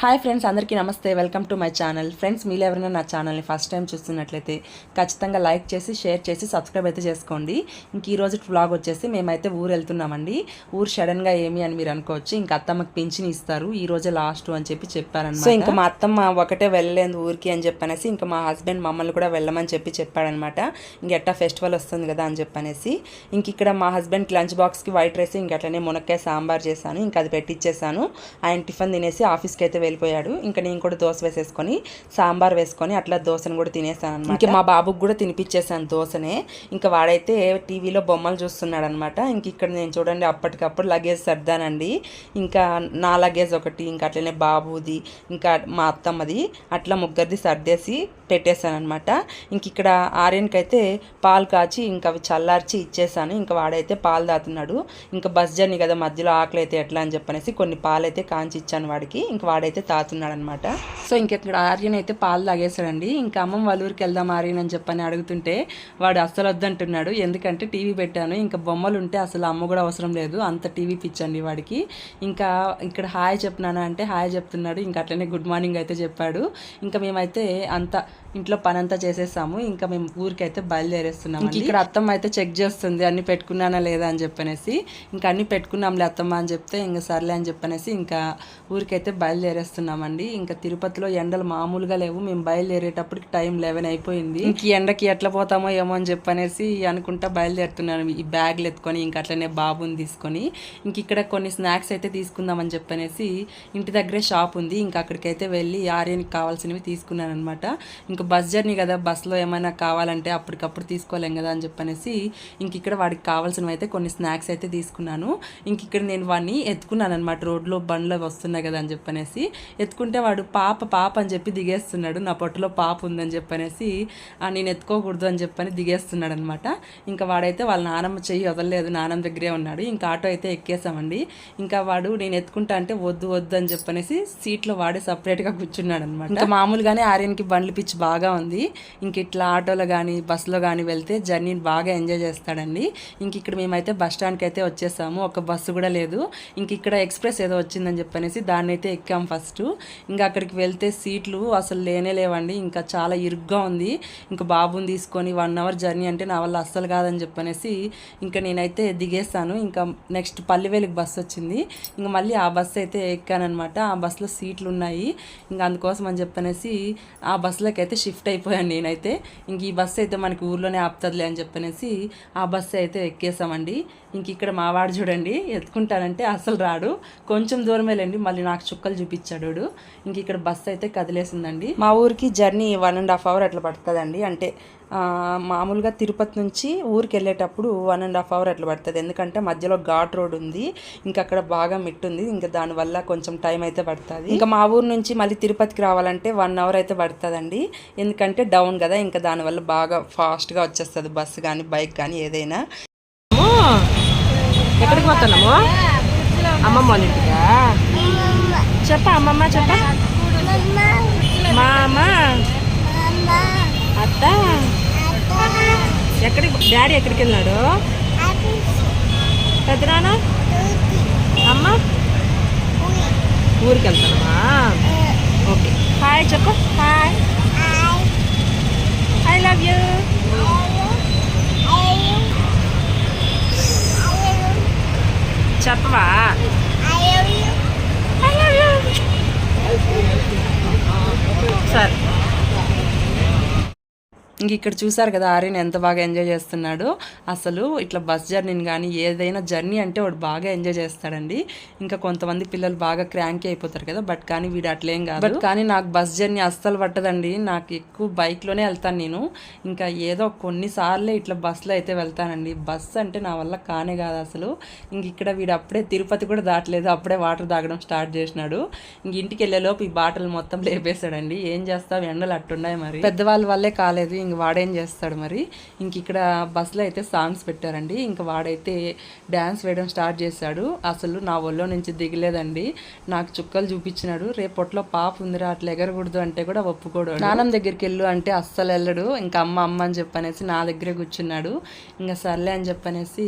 Hi friends అందరికీ నమస్తే. Welcome to my channel. Friends మీరు ఎవరైనా నా ఛానల్ని ఫస్ట్ టైం చూస్తున్నట్లయితే ఖచ్చితంగా లైక్ చేసి షేర్ చేసి సబ్స్క్రైబ్ అయితే చేసుకోండి. ఇంక ఈరోజు రోజు వ్లాగ్ వచ్చేసి మేమైతే ఊరు వెళ్తున్నామండి. ఊరు సడన్గా ఏమి అని మీరు అనుకోవచ్చు. ఇంకా అత్తమ్మకి పింఛన్ ఇస్తారు. ఈ రోజే లాస్ట్ అని చెప్పి చెప్పారనమాట సో ఇంకా మా అత్తమ్మ ఒకటే వెళ్ళలేదు ఊరికి అని చెప్పనేసి ఇంకా మా హస్బెండ్ మమ్మల్ని కూడా వెళ్ళమని చెప్పి చెప్పాడనమాట ఇంకెట్టా ఫెస్టివల్ వస్తుంది కదా అని చెప్పనేసి. ఇంక ఇక్కడ మా హస్బెండ్కి లంచ్ బాక్స్కి వైట్ రైస్ ఇంక అట్లనే మునక్కాయ సాంబార్ చేశాను. ఇంకా అది పెట్టిచ్చేసాను ఆయన టిఫిన్ తినేసి ఆఫీస్కి అయితే వెళ్ళిపోయాడు ఇంకా నేను కూడా దోశ వేసేసుకొని సాంబార్ వేసుకొని అట్లా దోశను కూడా తినేసాను అనమాట ఇంకా మా బాబుకి కూడా తినిపించేసాను దోశనే. ఇంకా వాడైతే టీవీలో బొమ్మలు చూస్తున్నాడు అనమాట ఇంక ఇక్కడ నేను చూడండి అప్పటికప్పుడు లగేజ్ సర్దానండి. ఇంకా నా లగేజ్ ఒకటి ఇంకా అట్లనే బాబుది ఇంకా మా అత్తమ్మది అట్లా ముగ్గురిది సర్దేసి పెట్టేశాను అనమాట ఇంక ఇక్కడ ఆర్యన్కి అయితే పాలు కాచి ఇంకా అవి చల్లార్చి ఇచ్చేసాను. ఇంకా వాడైతే పాలు దాతున్నాడు ఇంకా బస్ జర్నీ కదా మధ్యలో ఆకలి అయితే ఎట్లా అని చెప్పనేసి కొన్ని పాలు అయితే కాంచి ఇచ్చాను వాడికి. ఇంకా వాడైతే తాతున్నాడు అనమాట సో ఇంకెక్కడ ఆర్యన్ అయితే పాలు తాగేశాడండి. ఇంకా అమ్మమ్మ వాళ్ళ ఊరికి వెళ్దాం ఆర్యన్ అని చెప్పని అడుగుతుంటే వాడు అస్సలు వద్దంటున్నాడు. ఎందుకంటే టీవీ పెట్టాను. ఇంకా బొమ్మలు ఉంటే అసలు అమ్మ కూడా అవసరం లేదు. అంత టీవీ పిచ్చండి వాడికి. ఇంకా ఇక్కడ హాయ్ చెప్పినానా అంటే హాయ్ చెప్తున్నాడు. ఇంకా అట్లనే గుడ్ మార్నింగ్ అయితే చెప్పాడు. ఇంకా మేమైతే అంత ఇంట్లో పని అంతా చేసేసాము. ఇంకా మేము ఊరికైతే బయలుదేరేస్తున్నాం ఇంక ఇక్కడ అత్తమ్మ అయితే చెక్ చేస్తుంది. అన్ని పెట్టుకున్నానా లేదా అని చెప్పనేసి. ఇంకా అన్ని పెట్టుకున్నాంలే అత్తమ్మ అని చెప్తే ఇంకా సర్లే అని చెప్పనేసి ఇంకా ఊరికైతే బయలుదేరేస్తున్నామండి ఇంకా తిరుపతిలో ఎండలు మామూలుగా లేవు. మేము బయలుదేరేటప్పటికి టైం లెవెన్ అయిపోయింది. ఇంక ఎండకి ఎట్లా పోతామో ఏమో అని చెప్పనేసి అనుకుంటా బయలుదేరుతున్నాను. ఈ బ్యాగ్లు ఎత్తుకొని ఇంకా అట్లనే బాబుని తీసుకొని ఇంక ఇక్కడ కొన్ని స్నాక్స్ అయితే తీసుకుందామని చెప్పనేసి ఇంటి దగ్గరే షాప్ ఉంది. ఇంకా అక్కడికైతే వెళ్ళి ఆర్యన్కి కావాల్సినవి తీసుకున్నాను అనమాట ఇంకా బస్ జర్నీ కదా. బస్సులో ఏమైనా కావాలంటే అప్పటికప్పుడు తీసుకోలేం కదా అని చెప్పనేసి ఇంక ఇక్కడ వాడికి కావాల్సినవి అయితే కొన్ని స్నాక్స్ అయితే తీసుకున్నాను. ఇంక ఇక్కడ నేను వాడిని ఎత్తుకున్నాను అనమాట రోడ్లో బండ్లు వస్తున్నాయి కదా అని చెప్పనేసి ఎత్తుకుంటే వాడు పాప పాప అని చెప్పి దిగేస్తున్నాడు. నా పొట్టలో పాప ఉందని చెప్పనేసి నేను ఎత్తుకోకూడదు అని చెప్పని దిగేస్తున్నాడు అనమాట ఇంకా వాడైతే వాళ్ళ నానమ్మ చెయ్యి వదలలేదు. నానమ్మ దగ్గరే ఉన్నాడు. ఇంకా ఆటో అయితే ఎక్కేసామండి. ఇంకా వాడు నేను ఎత్తుకుంటా అంటే వద్దు వద్దు అని చెప్పనేసి సీట్లో వాడే సపరేట్గా కూర్చున్నాడు అనమాట ఇంకా మామూలుగానే ఆర్యన్కి బండ్లు పిచ్చి బాగా ఉంది. ఇంక ఇట్లా ఆటోలో కానీ బస్సులో కానీ వెళ్తే జర్నీని బాగా ఎంజాయ్ చేస్తాడండి. ఇంక ఇక్కడ మేమైతే బస్ స్టాండ్కి అయితే వచ్చేసాము. ఒక బస్సు కూడా లేదు. ఇంక ఇక్కడ ఎక్స్ప్రెస్ ఏదో వచ్చిందని చెప్పనేసి దాన్ని అయితే ఎక్కాం ఫస్ట్. ఇంకా అక్కడికి వెళ్తే సీట్లు అసలు లేనే లేవండి. ఇంకా చాలా ఇరుగ్గా ఉంది. ఇంకా బాబుని తీసుకొని వన్ అవర్ జర్నీ అంటే నా వల్ల అస్సలు కాదని చెప్పనేసి ఇంకా నేనైతే దిగేస్తాను ఇంకా నెక్స్ట్ పల్లెవేలికి బస్సు వచ్చింది. ఇంకా మళ్ళీ ఆ బస్సు అయితే ఎక్కానమాట ఆ బస్సులో సీట్లు ఉన్నాయి. ఇంకా అందుకోసం అని చెప్పనేసి ఆ బస్సులోకి అయితే షిఫ్ట్ అయిపోయాను నేనైతే. ఇంక ఈ బస్సు అయితే మనకి ఊర్లోనే ఆపుతుందిలే అని చెప్పనేసి ఆ బస్సు అయితే ఎక్కేసామండి ఇంక ఇక్కడ మావాడు చూడండి ఎత్తుకుంటానంటే అసలు రాడు. కొంచెం దూరం వెళ్ళండి మళ్ళీ నాకు చుక్కలు చూపించాడు. వాడు. ఇంక ఇక్కడ బస్సు అయితే కదిలేసిందండి. మా ఊరికి journey one and half hour అట్లా పడుతుందండి. అంటే ఆ, మామూలుగా తిరుపతి నుంచి ఊరికి వెళ్ళేటప్పుడు వన్ అండ్ హాఫ్ అవర్ అట్లా పడుతుంది. ఎందుకంటే మధ్యలో ఘాట్ రోడ్ ఉంది. ఇంకా అక్కడ బాగా మిట్టుంది ఇంకా దానివల్ల కొంచెం టైం అయితే పడుతుంది. ఇంకా మా ఊరు నుంచి మళ్ళీ తిరుపతికి రావాలంటే వన్ అవర్ అయితే పడుతుందండి. ఎందుకంటే డౌన్ కదా. ఇంకా దానివల్ల బాగా ఫాస్ట్గా వచ్చేస్తుంది బస్సు కానీ బైక్ కానీ ఏదైనా. ఎక్కడికి పోతున్నాము అమ్మమ్మ వాళ్ళ ఇంటికా? చెప్ప అమ్మమ్మ చెప్ప? మామ? అత్త? ఎక్కడికి డాడీ ఎక్కడికి వెళ్ళాడు? పెద్దనాన్న? అమ్మ? ఊరికి వెళ్తానమ్మా. ఓకే. హాయ్ చెప్పు. హాయ్ ఐ లవ్ యూ చెప్పవా? ఇంక ఇక్కడ చూసారు కదా ఆర్యన్ ఎంత బాగా ఎంజాయ్ చేస్తున్నాడు. అసలు ఇట్లా బస్ జర్నీని కానీ ఏదైనా జర్నీ అంటే వాడు బాగా ఎంజాయ్ చేస్తాడండి. ఇంకా కొంతమంది పిల్లలు బాగా క్రాంకీ అయిపోతారు కదా బట్ కానీ వీడు అట్లేం కాదు. బట్ కానీ నాకు బస్ జర్నీ అస్సలు పట్టదండి. నాకు ఎక్కువ బైక్లోనే వెళ్తాను నేను. ఇంకా ఏదో కొన్నిసార్లే ఇట్లా బస్సులో అయితే వెళ్తానండి. బస్ అంటే నా వల్ల కానే కాదు అసలు. ఇంక ఇక్కడ వీడు అప్పుడే తిరుపతి కూడా దాటలేదు. అప్పుడే వాటర్ తాగడం స్టార్ట్ చేసినాడు. ఇంక ఇంటికి వెళ్ళేలోపు ఈ బాటలు మొత్తం లేపేశాడండి. ఏం చేస్తావు? ఎండలు అట్టున్నాయి మరి. పెద్దవాళ్ళ వల్లే కాలేదు. ఇంక వాడేం చేస్తాడు మరి? ఇంక ఇక్కడ బస్సులో అయితే సాంగ్స్ పెట్టారండి. ఇంక వాడైతే డ్యాన్స్ వేయడం స్టార్ట్ చేశాడు. అసలు నా ఒళ్ళో నుంచి దిగలేదండి. నాకు చుక్కలు చూపించినాడు. రేపట్లో పాప ఉందిరా అట్లా ఎగరకూడదు అంటే కూడా ఒప్పుకోడు నానం దగ్గరికి వెళ్ళు అంటే అస్సలు వెళ్ళడు. ఇంకా అమ్మ అమ్మ అని చెప్పనేసి నా దగ్గరే కూర్చున్నాడు. ఇంకా సర్లే అని చెప్పనేసి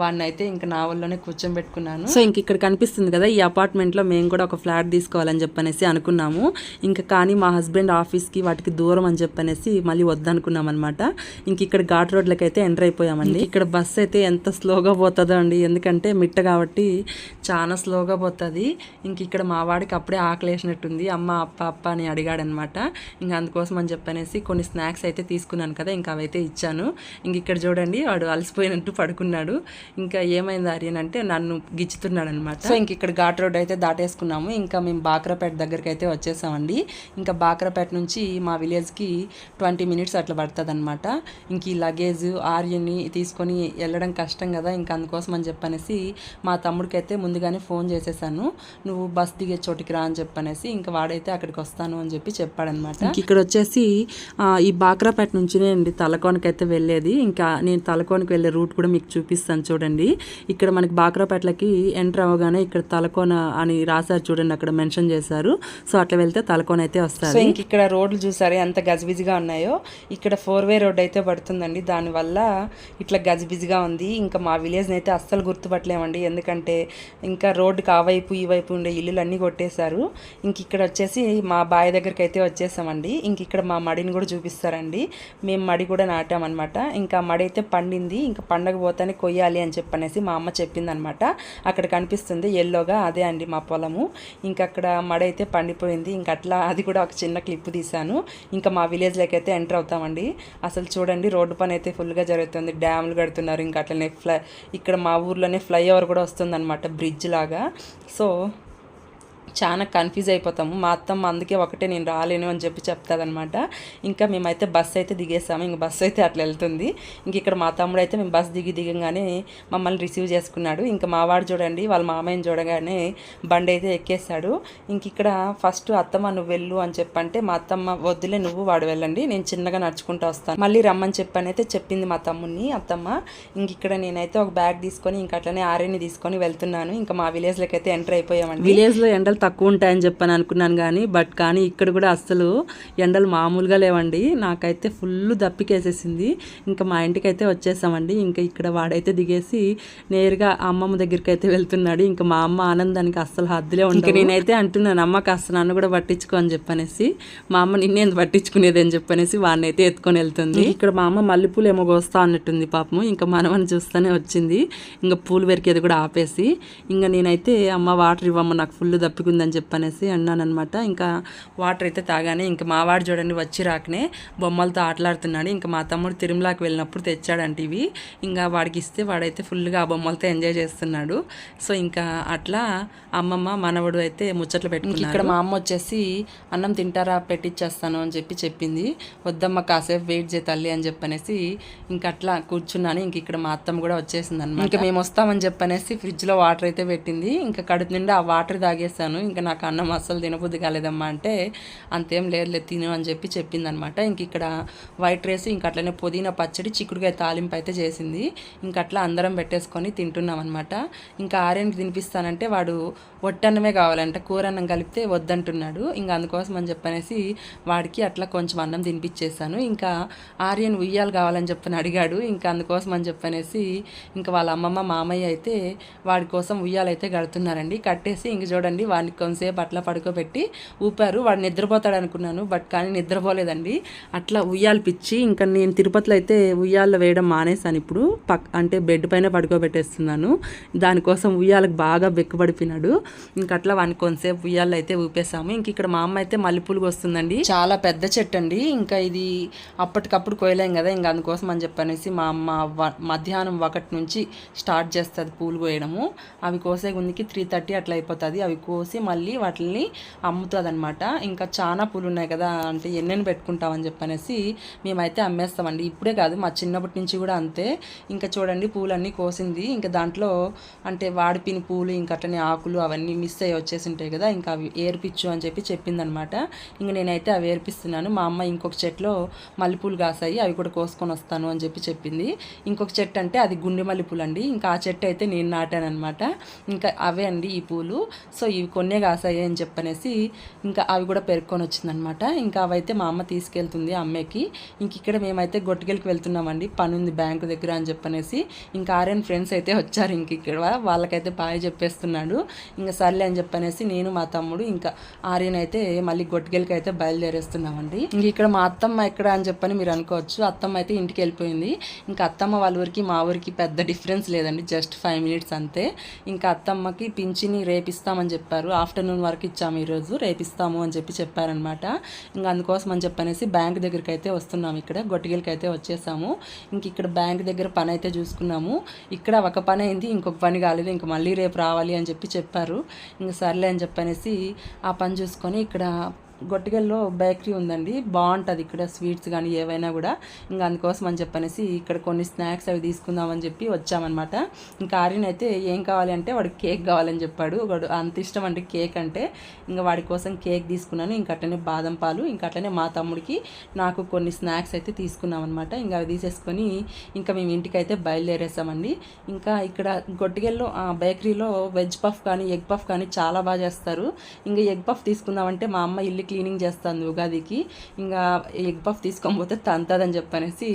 వాడిని అయితే ఇంకా నా ఒళ్ళోనే కూర్చోబెట్టుకున్నాను. సో ఇంక ఇక్కడ కనిపిస్తుంది కదా ఈ అపార్ట్మెంట్లో మేము కూడా ఒక ఫ్లాట్ తీసుకోవాలని చెప్పనేసి అనుకున్నాము. ఇంకా కానీ మా హస్బెండ్ ఆఫీస్కి వాటికి దూరం అని చెప్పనేసి మళ్ళీ వద్దనుకున్నాం అనమాట ఇంక ఇక్కడ ఘాట్ రోడ్లకి అయితే ఎంటర్ అయిపోయామండి. ఇక్కడ బస్సు అయితే ఎంత స్లోగా పోతుందో అండి. ఎందుకంటే మిట్ట కాబట్టి చాలా స్లోగా పోతుంది. ఇంక ఇక్కడ మా వాడికి అప్పుడే ఆకలేసినట్టుంది. అమ్మ అప్ప అప్ప అని అడిగాడనమాట ఇంక అందుకోసం అని చెప్పనేసి కొన్ని స్నాక్స్ అయితే తీసుకున్నాను కదా ఇంకా అవైతే ఇచ్చాను. ఇంక ఇక్కడ చూడండి వాడు అలసిపోయినట్టు పడుకున్నాడు. ఇంకా ఏమైంది ఆర్యన్ అంటే నన్ను గిచ్చుతున్నాడు అనమాట సో ఇంక ఇక్కడ ఘాట్ రోడ్ అయితే దాటేసుకున్నాము. ఇంకా మేము బాక్రాపేట దగ్గరికి అయితే వచ్చేసామండి. ఇంకా బాక్రాపేట నుంచి మా విలేజ్కి ట్వంటీ మినిట్స్ అట్లా పడుతుంది అనమాట ఇంక ఈ లగేజ్ ఆర్యన్ని తీసుకొని వెళ్ళడం కష్టం కదా ఇంకా అందుకోసం అని చెప్పనేసి మా తమ్ముడికి అయితే ముందుగానే ఫోన్ చేసేసాను. నువ్వు బస్ దిగే చోటికి రా అని చెప్పనేసి ఇంకా వాడైతే అక్కడికి వస్తాను అని చెప్పి చెప్పాడనమాట ఇక్కడ వచ్చేసి ఈ బాక్రాపేట నుంచినే అండి తలకోనకి అయితే వెళ్ళేది. ఇంకా నేను తలకోనకి వెళ్ళే రూట్ కూడా మీకు చూపిస్తాను చూడండి. ఇక్కడ మనకి బాక్రాపేటలకి ఎంటర్ అవ్వగానే ఇక్కడ తలకోన అని రాశారు చూడండి అక్కడ మెన్షన్ చేశారు. సో అట్లా వెళ్తే తలకోన అయితే వస్తారు ఇంక ఇక్కడ రోడ్లు చూసారు ఎంత గజిబిజిగా ఉన్నాయో. ఇక్కడ ఫోర్ వే రోడ్ అయితే పడుతుందండి. దానివల్ల ఇట్లా గజిబిజిగా ఉంది. ఇంకా మా విలేజ్ని అయితే అస్సలు గుర్తుపట్టలేమండి. ఎందుకంటే ఇంకా రోడ్డుకి ఆ వైపు ఈ వైపు ఉండే ఇల్లులు అన్నీ కొట్టేశారు. ఇంక ఇక్కడ వచ్చేసి మా బావి దగ్గరికి అయితే వచ్చేసామండి. ఇంక ఇక్కడ మా మడిని కూడా చూపిస్తారండి. మేము మడి కూడా నాటామన్నమాట. ఇంకా మడి అయితే పండింది. ఇంకా పండగ పోతానే కొయ్యాలి అని చెప్పనేసి మా అమ్మ చెప్పిందనమాట అక్కడ కనిపిస్తుంది ఎల్లోగా అదే అండి మా పొలము. ఇంకా అక్కడ మడి అయితే పండిపోయింది. ఇంకా అట్లా అది కూడా ఒక చిన్న క్లిప్ తీశాను. ఇంకా మా విలేజ్లోకి అయితే ఎంటర్ అవుతుంది అవుతామండి అసలు చూడండి రోడ్డు పని అయితే ఫుల్గా జరుగుతుంది. డ్యాములు కడుతున్నారు ఇంకా అట్లనే ఫ్లై ఇక్కడ మా ఊర్లోనే ఫ్లైఓవర్ కూడా వస్తుందన్నమాట బ్రిడ్జ్ లాగా. సో చాలా కన్ఫ్యూజ్ అయిపోతాము. మా అత్తమ్మ అందుకే ఒకటే నేను రాలేను అని చెప్పి చెప్తాదనమాట ఇంకా మేమైతే బస్సు అయితే దిగేసాము. ఇంక బస్సు అయితే అట్లా వెళ్తుంది. ఇంక ఇక్కడ మా తమ్ముడు అయితే మేము బస్సు దిగి దిగంగానే మమ్మల్ని రిసీవ్ చేసుకున్నాడు. ఇంకా మావాడు చూడండి వాళ్ళ మామయ్యని చూడగానే బండి అయితే ఎక్కేశాడు. ఇంక ఇక్కడ ఫస్ట్ అత్తమ్మ నువ్వు వెళ్ళు అని చెప్పంటే మా అత్తమ్మ వద్దులే నువ్వు వాడు వెళ్ళండి. నేను చిన్నగా నడుచుకుంటూ వస్తాను. మళ్ళీ రమ్మని చెప్పని అయితే చెప్పింది మా తమ్ముడిని అత్తమ్మ. ఇంక ఇక్కడ నేనైతే ఒక బ్యాగ్ తీసుకొని ఇంక అట్లనే ఆర్యని తీసుకొని వెళ్తున్నాను. ఇంకా మా విలేజ్లోకి అయితే ఎంటర్ అయిపోయామండి. విలేజ్లో ఎండలు తక్కువ ఉంటాయని చెప్పని అనుకున్నాను కానీ బట్ కానీ ఇక్కడ కూడా అస్సలు ఎండలు మామూలుగా లేవండి. నాకైతే ఫుల్ దప్పికేసేసింది. ఇంకా మా ఇంటికి అయితే వచ్చేసామండి. ఇంకా ఇక్కడ వాడైతే దిగేసి నేరుగా అమ్మమ్మ దగ్గరికి అయితే వెళ్తున్నాడు. ఇంకా మా అమ్మ ఆనందానికి అస్సలు హద్దులే ఉంటుంది నేనైతే అంటున్నాను అమ్మ కాస్త నన్ను కూడా పట్టించుకో అని చెప్పనేసి. మా అమ్మ నిన్నేందు పట్టించుకునేది అని చెప్పనేసి వాడిని అయితే ఎత్తుకొని వెళ్తుంది. ఇక్కడ మా అమ్మ మల్లెపూలు ఏమో కోస్తా అన్నట్టుంది పాపము. ఇంకా మనమని చూస్తూనే వచ్చింది. ఇంకా పూలు పెరికేది కూడా ఆపేసి. ఇంకా నేనైతే అమ్మ వాటర్ ఇవ్వమ్మ నాకు ఫుల్ దప్పికుందని చెప్పనేసి అన్నానమాట ఇంకా వాటర్ అయితే తాగానే ఇంకా మా వాడు చూడండి వచ్చి రాకనే బొమ్మలతో ఆటలాడుతున్నాడు. ఇంకా మా తమ్ముడు తిరుమలకి వెళ్ళినప్పుడు తెచ్చాడంట ఇవి. ఇంకా వాడికి ఇస్తే వాడైతే ఫుల్గా ఆ బొమ్మలతో ఎంజాయ్ చేస్తున్నాడు. సో ఇంకా అట్లా అమ్మమ్మ మనవడు అయితే ముచ్చట్లు పెట్టుకున్నారు. ఇక్కడ మా అమ్మ వచ్చేసి అన్నం తింటారా? పెట్టిచ్చేస్తాను అని చెప్పి చెప్పింది. వద్దమ్మ కాసేపు వెయిట్ చేయ తల్లి అని చెప్పనేసి ఇంకా అట్లా కూర్చున్నాను. ఇంక ఇక్కడ మా అత్తమ్మ కూడా వచ్చేసింది అనమాట ఇంకా మేము వస్తామని చెప్పనేసి ఫ్రిడ్జ్లో వాటర్ అయితే పెట్టింది. ఇంకా కడుపు నిండా ఆ వాటర్ తాగేసాను ఇంకా నాకు అన్నం అస్సలు తినబుద్ధి కాలేదమ్మా అంటే అంతేం లేదులే తిను అని చెప్పి చెప్పింది అనమాట ఇంక ఇక్కడ వైట్ రైస్ ఇంక అట్లనే పుదీనా పచ్చడి చిక్కుడుకాయ తాలింపు అయితే చేసింది. ఇంక అట్లా అందరం పెట్టేసుకొని తింటున్నాం అనమాట ఇంకా ఆర్యన్కి తినిపిస్తానంటే వాడు వట్టన్నమే కావాలంట కూర అన్నం కలిపితే వద్దంటున్నాడు. ఇంకా అందుకోసం అని చెప్పనేసి వాడికి అట్లా కొంచెం అన్నం తినిపించేశాను ఇంకా ఆర్యన్ ఉయ్యాలు కావాలని చెప్పని అడిగాడు. ఇంకా అందుకోసం అని చెప్పనేసి ఇంకా వాళ్ళ అమ్మమ్మ మామయ్య అయితే వాడి కోసం ఉయ్యాలైతే కడుతున్నారండి. కట్టేసి ఇంక చూడండి వాడిని కొంతసేపు అట్లా పడుకోబెట్టి ఊపారు. వాడు నిద్రపోతాడు అనుకున్నాను బట్ కానీ నిద్రపోలేదండి. అట్లా ఉయ్యాలు పిచ్చి ఇంకా నేను తిరుపతిలో అయితే ఉయ్యాలు వేయడం మానేశాను ఇప్పుడు. పక్ అంటే బెడ్ పైన పడుకోబెట్టేస్తున్నాను. దానికోసం ఉయ్యాలకు బాగా బెక్కుబడిపోయినాడు. ఇంకా అట్లా వాడిని కొంతసేపు ఉయ్యాలు అయితే ఊపేసాము ఇంక ఇక్కడ మా అమ్మ అయితే మల్లెపూలు వస్తుందండి చాలా పెద్ద చెట్టు అండి ఇంకా ఇది అప్పటికప్పుడు కోయలేం కదా ఇంకా అందుకోసం అని చెప్పనేసి మా అమ్మ మధ్యాహ్నం ఒకటి నుంచి స్టార్ట్ చేస్తుంది పూలు కోయడము. అవి కోసే గుందికి త్రీ థర్టీ అట్లా అయిపోతుంది. అవి కోసి మళ్ళీ వాటిని అమ్ముతుంది ఇంకా చాలా పూలు ఉన్నాయి కదా అంటే ఎన్నెన్ని పెట్టుకుంటామని చెప్పనేసి మేమైతే అమ్మేస్తామండి. ఇప్పుడే కాదు మా చిన్నప్పటి నుంచి కూడా అంతే. ఇంకా చూడండి పూలన్నీ కోసింది. ఇంకా దాంట్లో అంటే వాడిపిన పూలు ఇంకా అట్లనే ఆకులు అవన్నీ మిస్ అయ్యి వచ్చేసి ఉంటాయి కదా ఇంకా అవి ఏర్పించు అని చెప్పి చెప్పిందనమాట ఇంక నేనైతే అవి ఏర్పిస్తున్నాను. మా అమ్మ ఇంకొక చెట్లో మల్లెపూలు కాసాయి అవి కూడా కోసుకొని వస్తాను అని చెప్పి చెప్పింది. ఇంకొక చెట్టు అంటే అది గుండె మల్లెపూలు అండి ఇంకా ఆ చెట్టు అయితే నేను నాటాను అనమాట ఇంకా అవే అండి ఈ పూలు. సో ఇవి కొన్ని కాసాయి అని చెప్పనేసి ఇంకా అవి కూడా పెరుక్కొని వచ్చిందనమాట. ఇంకా అవైతే మా అమ్మ తీసుకెళ్తుంది అమ్మకి. ఇంక ఇక్కడ మేమైతే గొట్టకెళ్ళకి వెళ్తున్నామండి. పని ఉంది బ్యాంకు దగ్గర అని చెప్పనేసి ఇంకా ఆర్యన్ ఫ్రెండ్స్ అయితే వచ్చారు ఇంక ఇక్కడ. వాళ్ళకైతే బాయ్ చెప్పేస్తున్నాడు. ఇంకా సర్లే అని చెప్పనేసి నేను మా తమ్ముడు ఇంకా ఆర్యన్ అయితే మళ్ళీ గొట్టుకెళ్ళకి అయితే బయలుదేరేస్తున్నామండి. ఇంక ఇక్కడ మా అత్తమ్మ ఎక్కడ అని చెప్పని మీరు అనుకోవచ్చు. అత్తమ్మ అయితే ఇంటికి వెళ్ళిపోయింది. ఇంకా అత్తమ్మ వాళ్ళ ఊరికి మా ఊరికి పెద్ద డిఫరెన్స్ లేదండి. జస్ట్ ఫైవ్ మినిట్స్ అంతే. ఇంకా అత్తమ్మకి పింఛిని రేపిస్తామని చెప్పారు. ఆఫ్టర్నూన్ వరకు ఇచ్చాము ఈరోజు రేపిస్తాము అని చెప్పి చెప్పారనమాట. ఇంకా అందుకోసం అని చెప్పనేసి బ్యాంక్ దగ్గరికి అయితే వస్తున్నాము ఇక్కడ గొట్టిగలకి అయితే వచ్చేసాము. ఇంక ఇక్కడ బ్యాంక్ దగ్గర పని అయితే చూసుకున్నాము. ఇక్కడ ఒక పని అయింది ఇంకొక పని కాలేదు ఇంక మళ్ళీ రేపు రావాలి అని చెప్పి చెప్పారు. ఇంక సర్లే అని చెప్పనేసి ఆ పని చూసుకొని ఇక్కడ గొట్టిగల్లో బేకరీ ఉందండి. బాగుంటుంది ఇక్కడ స్వీట్స్ కానీ ఏవైనా కూడా. ఇంకా అందుకోసం అని చెప్పనేసి ఇక్కడ కొన్ని స్నాక్స్ అవి తీసుకుందామని చెప్పి వచ్చామన్నమాట. ఇంకా ఆర్యన్ అయితే ఏం కావాలి అంటే వాడు కేక్ కావాలని చెప్పాడు. వాడు అంత ఇష్టం అంటే కేక్ అంటే ఇంకా వాడి కోసం కేక్ తీసుకున్నాను. ఇంకా అట్లనే బాదం పాలు ఇంకా అట్లనే మా తమ్ముడికి నాకు కొన్ని స్నాక్స్ అయితే తీసుకున్నాం అనమాట ఇంకా అవి తీసేసుకొని ఇంకా మేము ఇంటికైతే బయలుదేరేసామండి. ఇంకా ఇక్కడ గొట్టిగల్లో ఆ, బేకరీలో వెజ్ పఫ్ కానీ ఎగ్ పఫ్ కానీ చాలా బాగా చేస్తారు. ఇంకా ఎగ్ పఫ్ తీసుకుందామంటే మా అమ్మ ఇల్లు క్లీనింగ్ చేస్తుంది ఉగాదికి. ఇంకా ఎగ్ పఫ్ తీసుకోకపోతే తంతదని చెప్పనేసి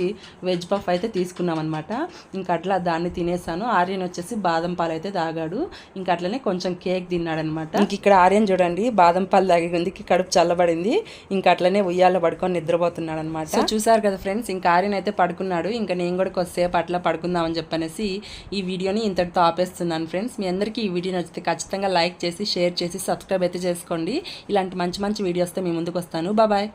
వెజ్ పఫ్ అయితే తీసుకున్నాం అనమాట ఇంకా అట్లా దాన్ని తినేసాను. ఆర్యన్ వచ్చేసి బాదం పాలు అయితే తాగాడు. ఇంకా అట్లనే కొంచెం కేక్ తిన్నాడనమాట ఇంక ఇక్కడ ఆర్యన్ చూడండి బాదం పాలు తాగి ఉంది కడుపు చల్లబడింది. ఇంకా అట్లనే ఉయ్యాల పడుకొని నిద్రపోతున్నాడు అనమాట సో చూసారు కదా ఫ్రెండ్స్ ఇంకా ఆర్యన్ అయితే పడుకున్నాడు. ఇంకా నేను కూడా కొద్దిసేపు అట్లా పడుకుందామని చెప్పనేసి ఈ వీడియోని ఇంతటితో ఆపేస్తున్నాను ఫ్రెండ్స్. మీ అందరికీ ఈ వీడియో నచ్చితే ఖచ్చితంగా లైక్ చేసి షేర్ చేసి సబ్స్క్రైబ్ అయితే చేసుకోండి. ఇలాంటి మంచి మంచి వీడియోస్తో మీ ముందుకు వస్తాను. బాబాయ్